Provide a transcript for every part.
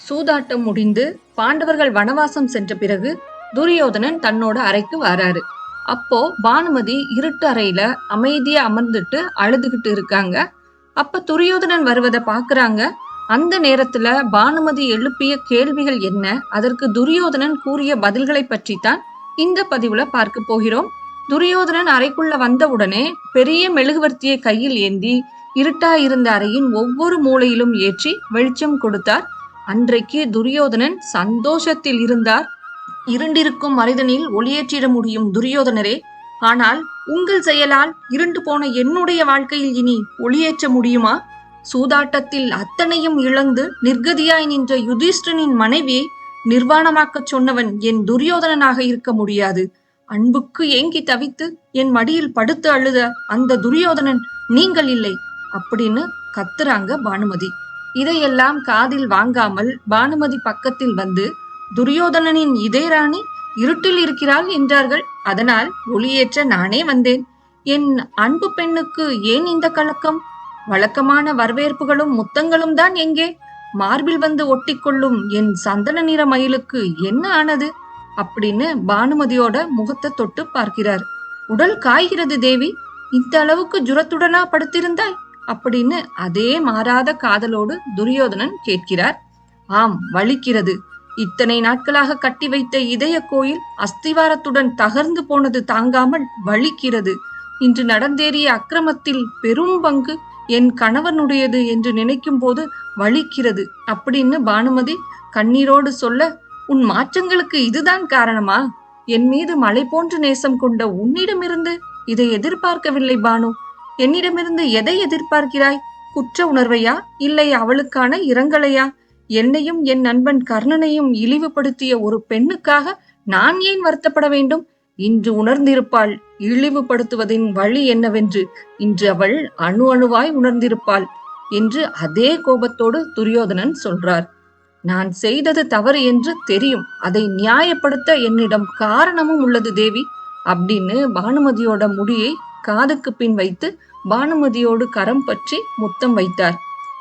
சூதாட்டம் முடிந்து பாண்டவர்கள் வனவாசம் சென்ற பிறகு துரியோதனன் தன்னோட அறைக்கு வராரு. அப்போ பானுமதி இருட்டு அறையில அமைதியா அமர்ந்துட்டு அழுதுகிட்டு இருக்காங்க. அப்ப துரியோதனன் வருவதை பாக்குறாங்க. அந்த நேரத்துல பானுமதி எழுப்பிய கேள்விகள் என்ன? அதற்கு துரியோதனன் கூறிய பதில்களை பற்றி தான் இந்த பதிவுல பார்க்க போகிறோம். துரியோதனன் அறைக்குள்ள வந்தவுடனே பெரிய மெழுகுவர்த்தியை கையில் ஏந்தி இருட்டா இருந்த அறையின் ஒவ்வொரு மூலையிலும் ஏற்றி வெளிச்சம் கொடுத்தார். அன்றைக்கு துரியோதனன் சந்தோஷத்தில் இருந்தார். இருண்டிருக்கும் மனிதனில் ஒளியேற்றிட முடியும் துரியோதனரே. ஆனால் உங்கள் செயலால் இருண்டு போன என்னுடைய வாழ்க்கையில் இனி ஒளியேற்ற முடியுமா? சூதாட்டத்தில் அத்தனையும் இழந்து நிர்கதியாய் நின்ற யுதிஷ்டனின் மனைவியை நிர்வாணமாக்கச் சொன்னவன் என் துரியோதனனாக இருக்க முடியாது. அன்புக்கு ஏங்கி தவித்து என் மடியில் படுத்து அழுத அந்த துரியோதனன் நீங்கள் இல்லை. அப்படின்னு கத்துறாங்க பானுமதி. இதையெல்லாம் காதில் வாங்காமல் பானுமதி பக்கத்தில் வந்து துரியோதனனின் இதயராணி இருட்டில் இருக்கிறாள் என்றார்கள். அதனால் ஒளியேற்ற நானே வந்தேன். என் அன்பு பெண்ணுக்கு ஏன் இந்த கலக்கம்? வழக்கமான வரவேற்புகளும் முத்தங்களும் தான் எங்கே? மார்பில் வந்து ஒட்டிக்கொள்ளும் என் சந்தன நிற மயிலுக்கு என்ன ஆனது? அப்படின்னு பானுமதியோட முகத்தை தொட்டு பார்க்கிறார். உடல் காய்கிறது தேவி. இந்த அளவுக்கு ஜுரத்துடனா படுத்திருந்தாய்? அப்படின்னு அதே மாறாத காதலோடு துரியோதனன் கேட்கிறார். ஆம் வலிக்கிறது. இத்தனை நாட்களாக கட்டி வைத்த இதய கோயில் அஸ்திவாரத்துடன் தகர்ந்து போனது தாங்காமல் வலிக்கிறது. இன்று நடந்தேறிய அக்கிரமத்தில் பெரும் பங்கு என் கணவனுடையது என்று நினைக்கும் போது வலிக்கிறது அப்படின்னு பானுமதி கண்ணீரோடு சொல்ல உன் மாற்றங்களுக்கு இதுதான் காரணமா? என் மீது மலை போன்று நேசம் கொண்ட உன்னிடமிருந்து இதை எதிர்பார்க்கவில்லை பானு. என்னிடமிருந்து எதை எதிர்பார்க்கிறாய்? குற்ற உணர்வையா? இல்லை அவளுக்கான இரங்கலையா? என்னையும் என் நண்பன் கர்ணனையும் இழிவுபடுத்திய ஒரு பெண்ணுக்காக நான் ஏன் வருத்தப்பட வேண்டும்? இன்று உணர்ந்திருப்பாள் இழிவுபடுத்துவதின் வழி என்னவென்று இன்று அவள் அணு அணுவாய் உணர்ந்திருப்பாள் என்று அதே கோபத்தோடு துரியோதனன் சொல்றார். நான் செய்தது தவறு என்று தெரியும். அதை நியாயப்படுத்த என்னிடம் காரணமும் உள்ளது தேவி. அப்படின்னு பானுமதியோட முடியை காதுக்கு பின் வைத்து பானுமதியோடு கரம் பற்றி முத்தம் வைத்தார்.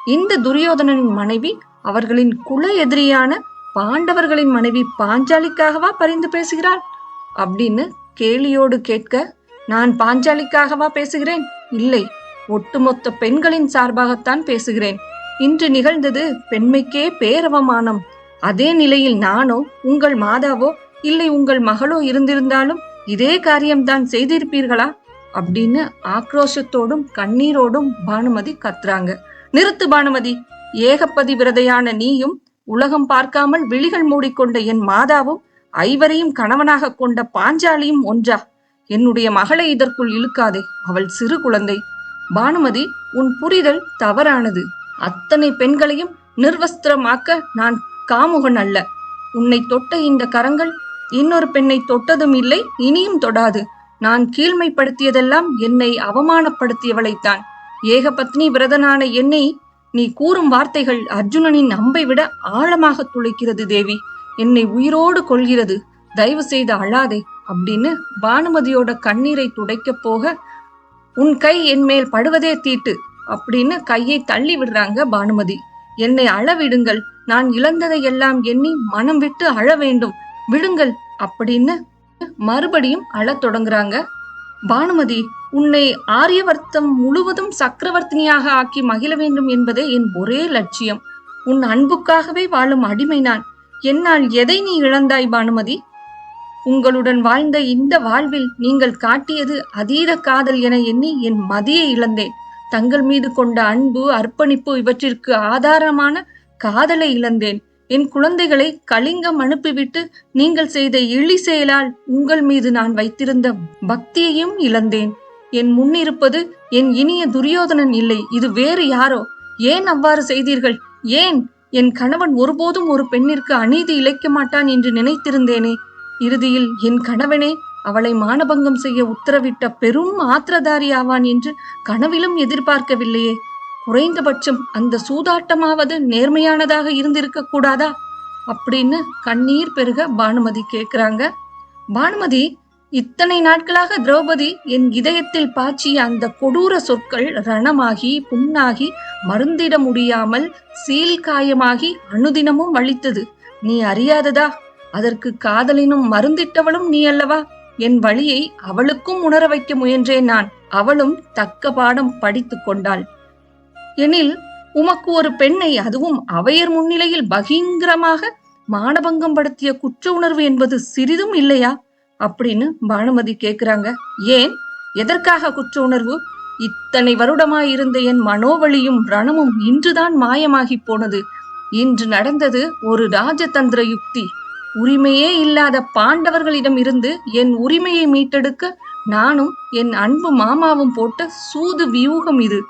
இந்த துரியோதனனின் மனைவி அவர்களின் குல எதிரியான பாண்டவர்களின் மனைவி பாஞ்சாலிக்காகவா பரிந்து பேசுகிறாள்? அப்படின்னு கேலியோடு கேட்க நான் பாஞ்சாலிக்காகவா பேசுகிறேன்? இல்லை ஒட்டுமொத்த பெண்களின் சார்பாகத்தான் பேசுகிறேன். இன்று நிகழ்ந்தது பெண்மைக்கே பேரவமானம். அதே நிலையில் நானோ உங்கள் மாதாவோ இல்லை உங்கள் மகளோ இருந்திருந்தாலும் இதே காரியம்தான் செய்திருப்பீர்களா? அப்படின்னு ஆக்ரோஷத்தோடும் கண்ணீரோடும் பானுமதி கத்துறாங்க. நிறுத்து பானுமதி. ஏகப்பதி விரதையான நீயும் உலகம் பார்க்காமல் விழிகள் மூடிக்கொண்ட என் மாதாவும் ஐவரையும் கணவனாக கொண்ட பாஞ்சாலியும் ஒன்றா. என்னுடைய மகளை இதற்குள் இழுக்காதே அவள் சிறு குழந்தை. பானுமதி உன் புரிதல் தவறானது. அத்தனை பெண்களையும் நிர்வஸ்திரமாக்க நான் காமுகன் அல்ல. உன்னை தொட்ட இந்த கரங்கள் இன்னொரு பெண்ணை தொட்டதும் இல்லை இனியும் தொடாது. நான் கீழ்மைப்படுத்தியதெல்லாம் என்னை அவமானப்படுத்தியவளைத்தான். ஏகபத்னி விரதனான என்னை நீ கூறும் வார்த்தைகள் அர்ஜுனனின் அம்பை விட ஆழமாக துளைக்கிறது தேவி. என்னை உயிரோடு கொள்கிறது தயவு செய்து அழாதே. அப்படின்னு பானுமதியோட கண்ணீரை துடைக்க போக உன் கை என் மேல் படுவதே தீட்டு அப்படின்னு கையை தள்ளி விடுறாங்க பானுமதி. என்னை அழவிடுங்கள் நான் இழந்ததை எல்லாம் எண்ணி மனம் விட்டு அழ வேண்டும். விடுங்கள் அப்படின்னு மறுபடியும் அழத் தொடங்குறாங்க. பானுமதி உன்னை ஆரியவர்த்தம் முழுவதும் சக்கரவர்த்தினியாக ஆக்கி மகிழ வேண்டும் என்பதே என் ஒரே லட்சியம். உன் அன்புக்காகவே வாழும் அடிமை நான். என்னால் எதை நீ இழந்தாய் பானுமதி? உங்களுடன் வாழ்ந்த இந்த வாழ்வில் நீங்கள் காட்டியது அதீத காதல் என எண்ணி என் மதியை இழந்தேன். தங்கள் மீது கொண்ட அன்பு அர்ப்பணிப்பு இவற்றிற்கு ஆதாரமான காதலை இழந்தேன். என் குழந்தைகளை கலிங்கம் அனுப்பிவிட்டு நீங்கள் செய்த இழி செயலால் உங்கள் மீது நான் வைத்திருந்த பக்தியையும் இழந்தேன். என் முன்னிருப்பது என் இனிய துரியோதனன் இல்லை இது வேறு யாரோ? ஏன் அவ்வாறு செய்தீர்கள்? ஏன்? என் கணவன் ஒருபோதும் ஒரு பெண்ணிற்கு அநீதி இழைக்க மாட்டான் என்று நினைத்திருந்தேனே. இறுதியில் என் கணவனே அவளை மானபங்கம் செய்ய உத்தரவிட்ட பெரும் ஆத்திரதாரி ஆவான் என்று கனவிலும் எதிர்பார்க்கவில்லையே. குறைந்தபட்சம் அந்த சூதாட்டமாவது நேர்மையானதாக இருந்திருக்க கூடாதா? அப்படின்னு கண்ணீர் பெருக பானுமதி கேக்குறாங்க. பானுமதி இத்தனை நாட்களாக திரௌபதி என் இதயத்தில் பாய்ச்சிய அந்த கொடூர சொற்கள் ரணமாகி புண்ணாகி மருந்திட முடியாமல் சீல் காயமாகி அனுதினமும் வலித்தது. நீ அறியாததா? அதற்கு காதலினும் மருந்திட்டவளும் நீ அல்லவா? என் வழியை அவளுக்கும் உணர வைக்க முயன்றேன் நான். அவளும் தக்க பாடம் படித்துக் கொண்டாள். எனில் உமக்கு ஒரு பெண்ணை அதுவும் அவையர் முன்னிலையில் பகிங்கரமாக மானபங்கம் படுத்திய குற்ற உணர்வு என்பது சிறிதும் இல்லையா? அப்படின்னு பானுமதி கேக்குறாங்க. ஏன்? எதற்காக குற்ற உணர்வு? இத்தனை வருடமாய் இருந்த என் மனோவழியும் ரணமும் இன்றுதான் மாயமாகி போனது. இன்று நடந்தது ஒரு ராஜதந்திர யுக்தி. உரிமையே இல்லாத பாண்டவர்களிடம் இருந்து என் உரிமையை மீட்டெடுக்க நானும் என் அன்பு மாமாவும் போட்ட சூது வியூகம் இது.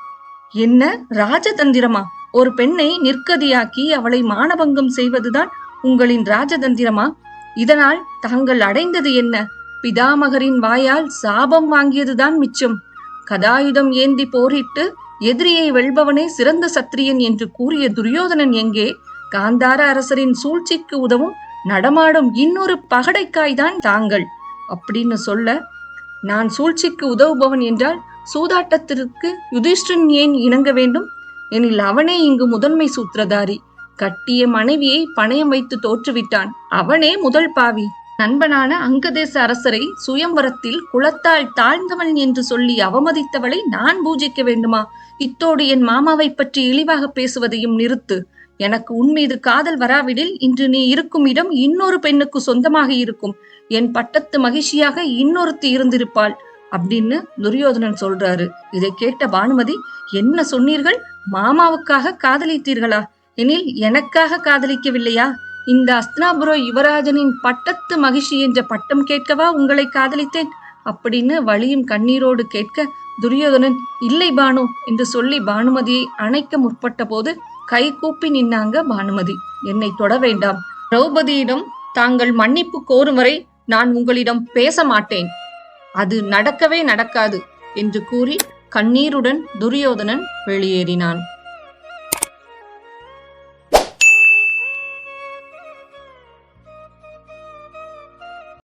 என்ன ராஜதந்திரமா? ஒரு பெண்ணை நிற்கதியாக்கி அவளை மானபங்கம் செய்வதுதான் உங்களின் ராஜதந்திரமா? இதனால் தாங்கள் அடைந்தது என்ன? பிதாமகரின் வாயால் சாபம் வாங்கியதுதான் மிச்சம். கதாயுதம் ஏந்தி போரிட்டு எதிரியை வெல்பவனே சிறந்த சத்திரியன் என்று கூறிய துரியோதனன் எங்கே? காந்தார அரசரின் சூழ்ச்சிக்கு உதவும் நடமாடும் இன்னொரு பகடைக்காய்தான் தாங்கள். அப்படின்னு சொல்ல நான் சூழ்ச்சிக்கு உதவுபவன் என்றால் சூதாட்டத்திற்கு யுதிஷ்டன் ஏன் இணங்க வேண்டும்? எனில் அவனே இங்கு முதன்மை சூத்திரதாரி. கட்டிய மனைவியை பணயம் வைத்து தோற்றுவிட்டான். அவனே முதல் பாவி. நண்பனான அங்கதேச அரசரை சுயம்வரத்தில் குலத்தால் தாழ்ந்தவன் என்று சொல்லி அவமதித்தவளை நான் பூஜிக்க வேண்டுமா? இத்தோடு என் மாமாவை பற்றி இழிவாக பேசுவதையும் நிறுத்து. எனக்கு உன்மீது காதல் வராவிடில் இன்று நீ இருக்கும் இடம் இன்னொரு பெண்ணுக்கு சொந்தமாக இருக்கும். என் பட்டத்து மகிழ்ச்சியாக இன்னொருத்தி இருந்திருப்பாள். அப்படின்னு துரியோதனன் சொல்றாரு. இதை கேட்ட பானுமதி என்ன சொன்னீர்கள்? மாமாவுக்காக காதலித்தீர்களா? எனில் எனக்காக காதலிக்கவில்லையா? இந்த அஸ்தினாபுர யுவராஜனின் பட்டத்து மகிழ்ச்சி என்ற பட்டம் கேட்கவா உங்களை காதலித்தேன்? அப்படின்னு வழியும் கண்ணீரோடு கேட்க துரியோதனன் இல்லை பானு என்று சொல்லி பானுமதியை அணைக்க முற்பட்ட போது கை கூப்பி நின்னாங்க பானுமதி. என்னை தொட வேண்டாம். திரௌபதியிடம் தாங்கள் மன்னிப்பு கோரும் வரை நான் உங்களிடம் பேச மாட்டேன். அது நடக்கவே நடக்காது என்று கூறி கண்ணீருடன் துரியோதனன் வெளியேறினான்.